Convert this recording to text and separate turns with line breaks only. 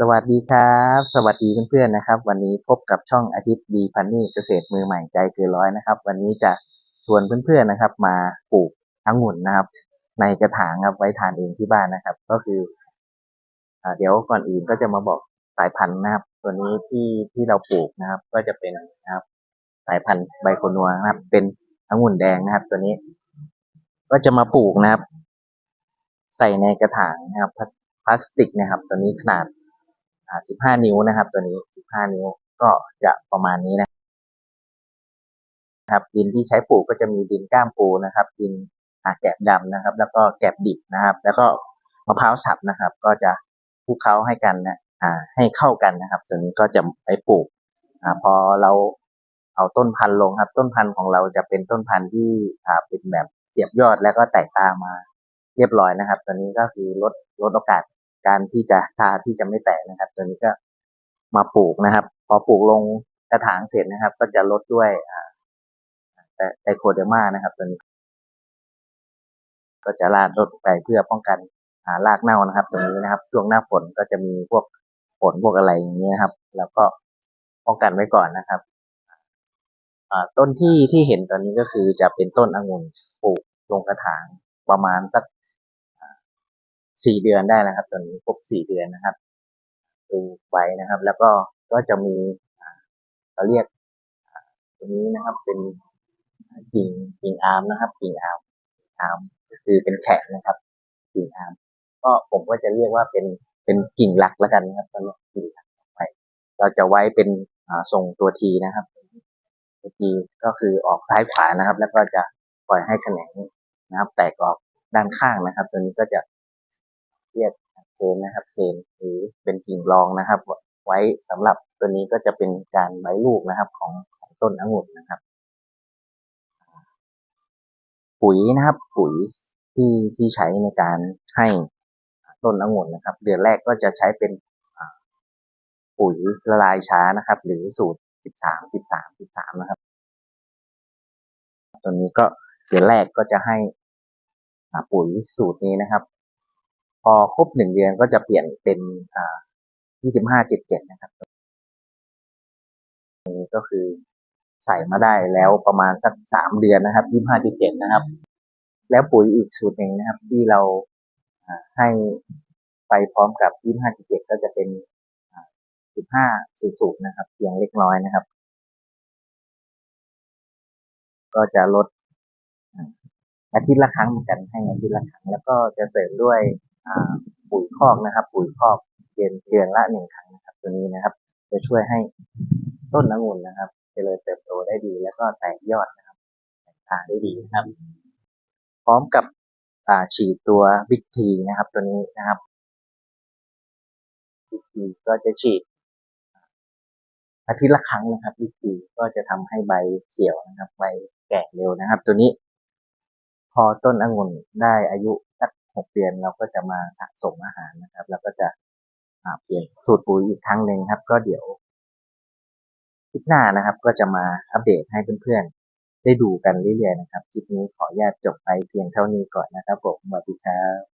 สวัสดีครับ สวัสดีเพื่อนๆนะครับ วันนี้พบกับช่องอาทิตย์บีพันนี่เกษตรมือใหม่ใจเกินร้อยนะครับ วันนี้จะชวนเพื่อนๆนะครับ มาปลูกองุ่นนะครับ ในกระถางครับไว้ทานเองที่บ้านนะครับ ก็คืออเดี๋ยวก่อนอื่นก็จะมาบอกสายพันธุ์นะครับ ตัวนี้ที่ที่เราปลูกนะครับ ก็จะเป็นนะครับ สายพันธุ์ไบโคนัวนะครับ เป็นองุ่นแดงนะครับ ตัวนี้ ก็จะมาปลูกนะครับ ใส่ในกระถางนะครับพลาสติกนะครับ ตัวนี้ขนาด 15 นิ้วนะครับ ตัวนี้ 15 นิ้วก็จะประมาณนี้นะครับ ดินที่ใช้ปลูกก็จะมีดินก้ามปูนะครับ ดินอ่าแกบดำนะครับ แล้วก็แกบดิบนะครับ แล้วก็มะพร้าวสับนะครับ ก็จะคลุกเคล้าให้กันนะอ่าให้เข้ากันนะครับ ตัวนี้ก็จะไปปลูกอ่าพอเราเอาต้นพันธุ์ลงครับ ต้นพันธุ์ของเราจะเป็นต้นพันธุ์ที่อ่าเป็นแบบเสียบยอดแล้วก็แตกตามาเรียบร้อยนะครับ ตัวนี้ก็คือลดลดโอกาส การที่จะทาที่จะไม่แตกนะครับ ตัวนี้ก็มาปลูกนะครับ พอปลูกลงกระถางเสร็จนะครับ ก็จะลดด้วยอ่ไดโคเดอร์มานะครับ ตัวนี้ ก็จะราดลดไปเพื่อป้องกันรากเน่านะครับตรงนี้นะครับ ช่วงหน้าฝนก็จะมีพวกฝนพวกอะไรอย่างเงี้ยครับ แล้วก็ป้องกันไว้ก่อนนะครับต้นที่ที่เห็นตอนนี้ก็คือจะเป็นต้นองุ่นปลูกลงกระถางประมาณสัก สี่เดือนได้แล้วครับตอนนี้ครบสี่เดือนนะครับปลูไว้นะครับ แล้วก็ก็จะมีเราเรียกตัวนี้นะครับเป็นกิ่งกิ่งอาร์มนะครับกิ่งอาร์มอาร์มก็คือเป็นแขนนะครับกิ่งอาร์มก็ผมก็จะเรียกว่าเป็นเป็นกิ่งหลักแล้วกันนะครับสำหรับกิ่งหลักไป เราจะไว้เป็นอ่าทรงตัวทีนะครับตัวทีก็คือออกซ้ายขวานะครับ แล้วก็จะปล่อยให้แขนงนะครับ แตกออกด้านข้างนะครับ ตัวนี้ก็จะ เรียกเคนนะครับเคนหรือเป็นกิ่งรองนะครับ ไว้สำหรับตัวนี้ก็จะเป็นการไว้ลูกนะครับของของต้นองุ่นนะครับ ปุ๋ยนะครับ ปุ๋ยที่ที่ใช้ในการให้ต้นองุ่นนะครับ เดือนแรกก็จะใช้เป็นปุ๋ยละลายช้านะครับ หรือสูตร 13 13 13 นะครับ ตัวนี้ก็เดือนแรกก็จะให้ปุ๋ยสูตรนี้นะครับ พอครบหนึ่งเดือนก็จะเปลี่ยนเป็นอ่า25 77นะครับนี้ก็คือใส่มาได้แล้วประมาณสักสามเดือนนะครับ25 77นะครับ แล้วปุ๋ยอีกสูตรหนึ่งนะครับ ที่เราให้ไปพร้อมกับ25 77ก็จะเป็นอ่า15 00นะครับเพียงเล็กน้อยนะครับ ก็จะลดอาทิตย์ละครั้งเหมือนกันให้อาทิตย์ละครั้งแล้วก็จะเสริมด้วย ปุ๋ยคอกนะครับ ปุ๋ยคอกเดือนเดือนละหนึ่งครั้งนะครับ ตัวนี้นะครับ จะช่วยให้ต้นองุ่นนะครับเจริญเติบโตได้ดี แล้วก็แตกยอดนะครับแตกตาได้ดีนะครับ พร้อมกับฉีดตัวบิ๊กทีนะครับ ตัวนี้นะครับบิ๊กทีก็จะฉีดอาทิตย์ละครั้งนะครับบิ๊กทีก็จะทำให้ใบเขียวนะครับ ใบแก่เร็วนะครับ ตัวนี้ พอต้นองุ่นได้อายุ หกเดือนเราก็จะมาสะสมอาหารนะครับ แล้วก็จะเปลี่ยนสูตรปุ๋ยอีกครั้งหนึ่งครับ ก็เดี๋ยวคลิปหน้านะครับ ก็จะมาอัปเดตให้เพื่อนๆได้ดูกันเรื่อยๆนะครับคลิปนี้ขออนุญาตจบไปเพียงเท่านี้ก่อนนะครับผมสวัสดีครับ